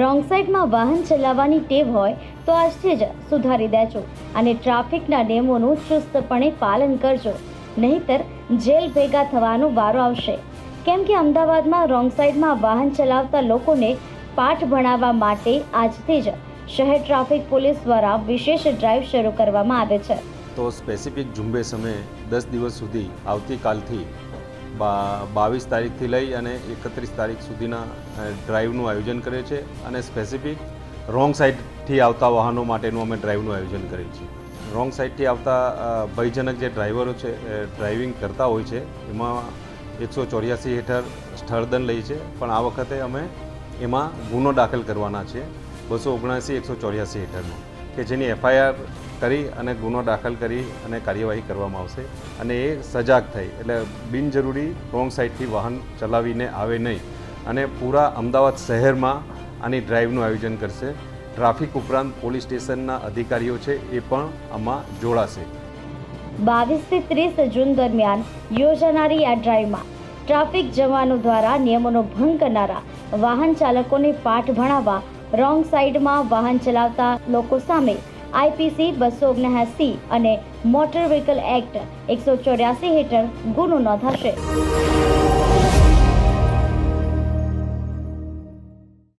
Wrong સાઈડમાં વાહન ચલાવવાની ટેવ હોય તો આજથી જ સુધારી દેજો અને ટ્રાફિકના નિયમોનું ચુસ્તપણે પાલન કરજો. નહીતર જેલ ભેગા થવાનો વારો આવશે. કેમ કે અમદાવાદમાં રોંગ સાઈડમાં વાહન ચલાવતા લોકોને પાઠ ભણાવવા માટે આજથી જ શહેર ટ્રાફિક પોલીસ દ્વારા વિશેષ ડ્રાઈવ શરૂ કરવામાં આવે છે. તો સ્પેસિફિક ઝુંબેશ અમે દસ દિવસ સુધી આવતીકાલથી બાવીસ તારીખથી લઈ અને એકત્રીસ તારીખ સુધીના ડ્રાઈવનું આયોજન કરીએ છીએ અને સ્પેસિફિક રોંગ સાઈડથી આવતા વાહનો માટેનું અમે ડ્રાઈવનું આયોજન કરીએ છીએ. રોંગ સાઈડથી આવતા ભયજનક જે ડ્રાઈવરો છે, એ ડ્રાઇવિંગ કરતા હોય છે, એમાં એકસો ચોર્યાસી હેઠળ સ્થળદંડ લઈએ છે પણ આ વખતે અમે એમાં ગુનો દાખલ કરવાના છે બસો ઓગણસી, એકસો ચોર્યાસી હેઠળનો, કે જેની એફઆઈઆર કરી અને ગુનો દાખલ કરી અને કાર્યવાહી કરવામાં આવશે અને એ સજાગ થઈ. એટલે બિનજરૂરી રોંગ સાઈડથી વાહન ચલાવીને આવે નહીં. અને પૂરા અમદાવાદ શહેરમાં આની ડ્રાઈવનું આયોજન કરશે. ટ્રાફિક ઉપરાંત પોલીસ સ્ટેશનના અધિકારીઓ છે એ પણ આમાં જોડાશે. બાવીસથી ત્રીસ જૂન દરમિયાન યોજાનારી આ ડ્રાઈવમાં ટ્રાફિક જવાનો દ્વારા નિયમોનો ભંગ કરનારા વાહન ચાલકોને પાઠ ભણાવવા રોંગ સાઈડમાં વાહન ચલાવતા લોકો સામે આઈપીસી બસો ઓગણએંસી અને મોટર વ્હીકલ એક્ટ એકસો ચોર્યાસી હેઠળ ગુનો નોંધાશે.